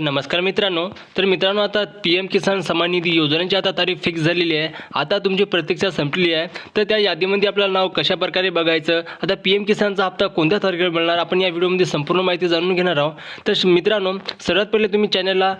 नमस्कार मित्रांनो. तर मित्रांनो आता पी एम किसान सन्मान निधी योजनेची आता तारीख फिक्स झालेली आहे. आता तुमची प्रतीक्षा संपलेली आहे. तर त्या यादीमध्ये आपलं नाव कशा प्रकारे बघायचं? आता पी एम किसानचा हप्ता कोणत्या तारखेला मिळणार? आपण या व्हिडिओमध्ये संपूर्ण माहिती जाणून घेणार आहोत. तर श- मित्रांनो सर्वात पहिले तुम्ही चॅनलला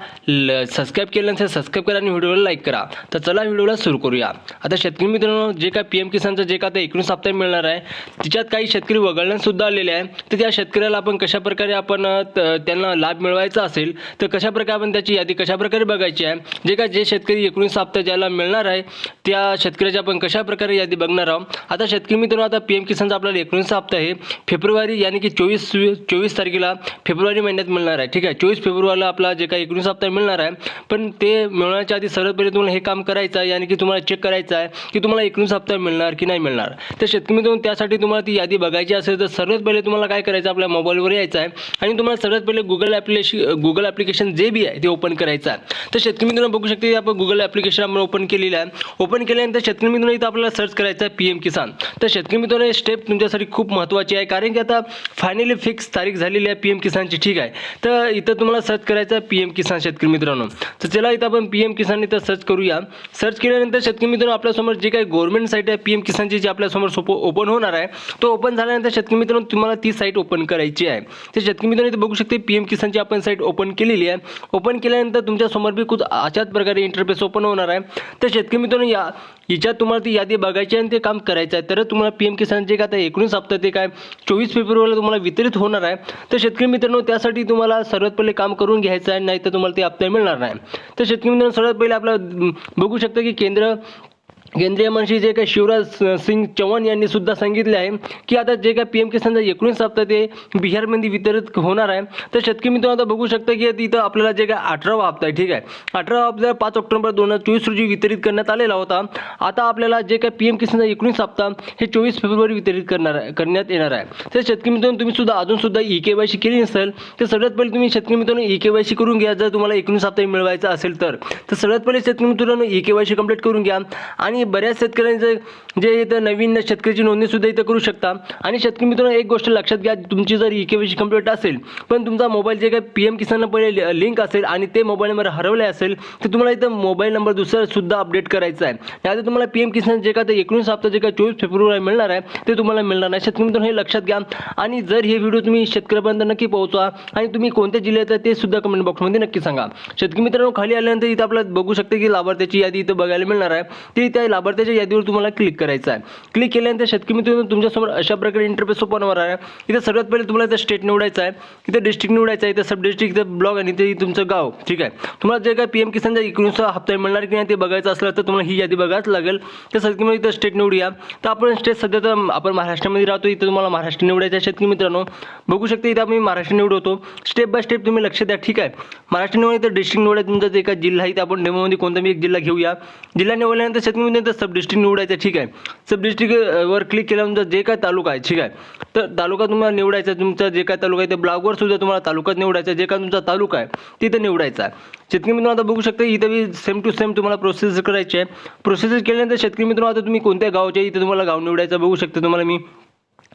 सबस्क्राईब केलं नसेल सबस्क्राईब करा आणि व्हिडिओला लाईक करा. तर चला व्हिडिओला सुरू करूया. आता शेतकरी मित्रांनो जे काय पी एम किसानचं जे काय आता एकोणीस हप्ता मिळणार आहे तिच्यात काही शेतकरी वगळण्यासुद्धा आलेले आहे तर त्या शेतकऱ्याला आपण कशा प्रकारे आपण त्यांना लाभ मिळवायचा असेल तर कशा प्रकारे आपण त्याची यादी कशाप्रकारे बघायची आहे? जे काय जे शेतकरी एकोणीस हप्ता ज्याला मिळणार आहे त्या शेतकऱ्याची आपण कशा प्रकारे यादी बघणार आहोत? आता शेतकरी मित्रांनो आता पी एम किसानचा आपल्याला एकोणीस हप्ता आहे. फेब्रुवारी यानी की चोवीस चोवीस तारखेला फेब्रुवारी महिन्यात मिळणार आहे. ठीक आहे? चोवीस फेब्रुवारीला आपला जे काही एकोणीस हप्ता मिळणार आहे. पण ते मिळण्याच्या आधी सर्वात पहिले तुम्हाला हे काम करायचं आहे यानी की तुम्हाला चेक करायचं आहे की तुम्हाला एकोणीस हप्ता मिळणार की नाही मिळणार. तर शेतकरी मित्रांनो त्यासाठी तुम्हाला ती यादी बघायची असेल तर सर्वात पहिले तुम्हाला काय करायचं आपल्या मोबाईलवर यायचं आहे. आणि तुम्हाला सर्वात पहिले गुगल ॲप्लिकेशन गुगल ॲप्लिकेशन जे बी आहे ते ओपन करायचं. आहे तर शेतकरी मित्रांनो बघू शकते आपण गुगल ॲप्लिकेशन आपण ओपन केलेलं आहे. ओपन केल्यानंतर शेतकरी मित्रांनो इथं आपल्याला सर्च करायचं आहे पी एम किसान तर शेतकरी मित्रांनो स्टेप तुमच्यासाठी खूप महत्त्वाची आहे. कारण की आता फायनली फिक्स तारीख झालेली आहे पी एम किसानची ठीक आहे. तर इथं तुम्हाला सर्च करायचं आहे पी एम किसान शेतकरी मित्रांनो. तर चला इथं आपण पी एम किसान इथं सर्च करूया. सर्च केल्यानंतर शेतकरी मित्रांनो आपल्यासमोर जे काही गव्हर्नमेंट साईट आहे पी एम किसानची जी आपल्यासमोर सोपं ओपन होणार आहे तो ओपन झाल्यानंतर शेतकरी मित्रांनो तुम्हाला ती साईट ओपन करायची आहे. तर शेतकरी मित्रांनो इथं बघू शकते पी एम किसानची आपण साईट ओपन केलेली आहे. ओपन केल्यानंतर तुमच्यासमोर बी खूप अशाच प्रकारे इंटरफेस ओपन होणार आहे. तर शेतकरी मित्रांनो या हिच्यात तुम्हाला ती यादी बघायची आहे आणि ते काम करायचं आहे. तर तुम्हाला पी एम किसान जे काय आता एकोणीस हप्ता ते काय चोवीस फेब्रुवारीला तुम्हाला वितरित होणार आहे. तर शेतकरी मित्रांनो त्यासाठी तुम्हाला सर्वात पहिले काम करून घ्यायचं आहे नाही तर तुम्हाला ते हप्ता मिळणार नाही. तर शेतकरी मित्रांनो सर्वात पहिले आपलं बघू शकता की केंद्र केंद्रीय मंत्री जे काही शिवराज सिंग चौहान यांनी सुद्धा सांगितले आहे की आता जे काही पी एम किसानचा एकोणीस हप्ता ते बिहारमध्ये वितरित होणार आहे तर शेतकरी मित्रांनो आता बघू शकता की तिथं आपल्याला जे काय अठरावा हप्ता आहे ठीक आहे. अठरावा हप्ता पाच ऑक्टोबर दोन हजार चोवीस रोजी वितरित करण्यात आलेला होता आता आपल्याला जे काय पी एम किसानचा एकोणीस हप्ता हे चोवीस फेब्रुवारी वितरित करणार आहे करण्यात येणार आहे. तर शेतकरी मित्रांनो तुम्ही सुद्धा अजून सुद्धा ई के वाय सी केली नसेल तर सगळ्यात पहिले तुम्ही शेतकरी मित्रांनो ई के वाय सी करून घ्या. जर तुम्हाला एकोणीस हप्ता मिळवायचा असेल तर तर सगळ्यात पहिले शेतकरी मित्रांनो E K Y C complete करून घ्या. आणि बऱ्याच शेतकऱ्यांचं जे इथं नवीन शेतकऱ्याची नोंदणी सुद्धा इथं करू शकता. आणि शेतकरी मित्रांनो एक गोष्ट लक्षात घ्या तुमची जर ई के वाय कंप्लीट असेल पण तुमचा मोबाईल जे काही पी एम किसानला पहिले लिंक असेल आणि ते मोबाईल नंबर हरवले असेल तर तुम्हाला इथं मोबाईल नंबर दुसरा सुद्धा अपडेट करायचा आहे. आता तुम्हाला पी एम किसान जे काय एकोणीस हप्ता जे काय चोवीस फेब्रुवारी मिळणार आहे ते तुम्हाला मिळणार नाही. शेतकरी मित्रांनो हे लक्षात घ्या. आणि जर हे व्हिडिओ तुम्ही शेतकऱ्यापर्यंत नक्की पोहोचवा आणि तुम्ही कोणत्या जिल्ह्यात आहे ते सुद्धा कमेंट बॉक्समध्ये नक्की सांगा. शेतकरी मित्रांनो खाली आल्यानंतर इथं आपल्याला बघू शकते की लाभार्थ्याची यादी इथं बघायला मिळणार आहे. ते त्या लाभार्थ्याच्या यादीवर तुम्हाला क्लिक करायचं आहे. क्लिक केल्यानंतर शेतकरी मित्रांनो तुमच्यासमोर अशा प्रकारे इंटरफेस ओपन होणार आहे. इथं सगळ्यात पहिले तुम्हाला इथं स्टेट निवडायचं आहे. इथं डिस्ट्रिक्ट निवडायचं आहे. इथं सब डिस्ट्रिक्ट इथं ब्लॉक आणि इथे तुमचं गाव. ठीक आहे? तुम्हाला जे काय पी एम किसानचा एकोणीसचा हप्ता मिळणार की नाही ते बघायचं असलं तर तुम्हाला ही यादी बघायच लागेल. तर शेतकरी मित्र इथं स्टेट निवडूया. तर आपण स्टेट सध्या तर आपण महाराष्ट्रामध्ये राहतो. इथं तुम्हाला महाराष्ट्र निवडायचं आहे शेतकरी मित्रांनो. बघू शकता इथं आम्ही महाराष्ट्र निवडवतो स्टेप बाय स्टेप तुम्ही लक्ष द्या. ठीक आहे? महाराष्ट्र निवडून इथं डिस्ट्रिक्ट निवडायचं म्हणजे तुमचा जे काय जिल्हा आहे ते आपण डेमोमध्ये कोणता मी एक जिल्हा घेऊया. जिल्हा निवडल्यानंतर शेतकरी त्यानंतर सब डिस्ट्रिक्ट निवडायचं ठीक आहे. सब डिस्ट्रिक्ट वर क्लिक केल्यानंतर जे काय तालुका आहे ठीक आहे. तर तालुका तुम्हाला निवडायचा तुमचा जे काय तालुका आहे ते ब्लॉगवर सुद्धा तुम्हाला तालुकात निवडायचा आहे. जे काय तुमचा तालुका आहे तिथं निवडायचा आहे. शेतकरी मित्रांनो आता बघू शकता इथं बी सेम टू सेम तुम्हाला प्रोसेस करायची आहे. प्रोसेस केल्यानंतर शेतकरी मित्रांनो आता तुम्ही कोणत्या गावच्या इथे तुम्हाला गाव निवडायचं बघू शकता तुम्हाला मी.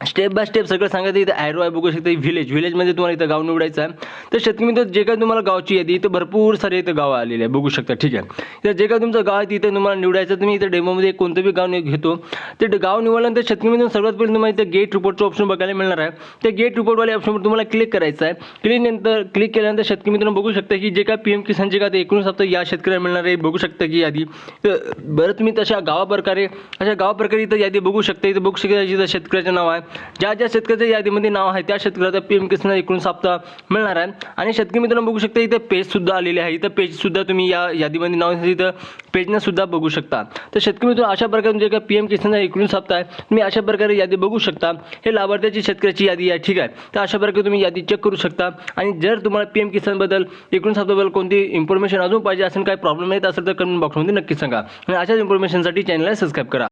स्टेप बाय स्टेप सगळं सांगायचं इथं ॲरो आहे बघू शकता व्हिलेज व्हिलेजमध्ये तुम्हाला इथं गाव निवडायचं आहे. तर शेतकरी मित्र जे काय तुम्हाला गावची यादी इथं भरपूर सारे इथं गावं आलेले आहे बघू शकता ठीक आहे. तर जे काय तुमचं गाव आहे तिथं तुम्हाला निवडायचं तुम्ही इथं डेमोमध्ये कोणतं बी गाव घेतो. ते गाव निवडल्यानंतर शेतकरी मित्र सर्वात पहिले तुम्हाला इथं गेट रिपोर्टचं ऑप्शन बघायला मिळणार आहे. त्या गेट रिपोर्टवाल्या ऑप्शनवर तुम्हाला क्लिक करायचं आहे. क्लिक नंतर क्लिक केल्यानंतर शेतकरी मित्रांनो बघू शकता की जे काय पी एम किसानचे का ते एकोणीस हप्ता या शेतकऱ्याला मिळणार आहे बघू शकता की यादी. तर बरं तुम्ही तशा गावाप्रकारे अशा गावाप्रकारे इथं यादी बघू शकता इथं बघू शकता जिथं शेतकऱ्याचं नाव आहे. ज्या ज्या शेतकऱ्याच्या यादीमध्ये नाव आहे त्या शेतकऱ्याचा पी एम किसान एकोणीस हप्ता मिळणार आहे. आणि शेतकरी मित्रांनो बघू शकता इथं पेजसुद्धा आलेली आलेले आहे. इथं पेजसुद्धा तुम्ही या यादीमध्ये नाव इथं पेजनं सुद्धा बघू शकता. तर शेतकरी मित्रांनो अशा प्रकारे तुमच्या काय पी एम किसानचा एकोणीस हप्ता आहे तुम्ही अशा प्रकारे यादी बघू शकता. हे लाभार्थ्याची शेतकऱ्याची यादी आहे ठीक आहे. तर अशा प्रकारे तुम्ही यादी चेक करू शकता. आणि जर तुम्हाला पी एम किसानबद्दल एकोणीस हप्त्याबद्दल कोणती इन्फॉर्मेशन अजून पाहिजे असेल काही प्रॉब्लेम येत असेल तर कमेंट बॉक्समध्ये नक्की सांगा. आणि अशाच इन्फॉर्मेशनसाठी चॅनलला सबस्क्राईब करा.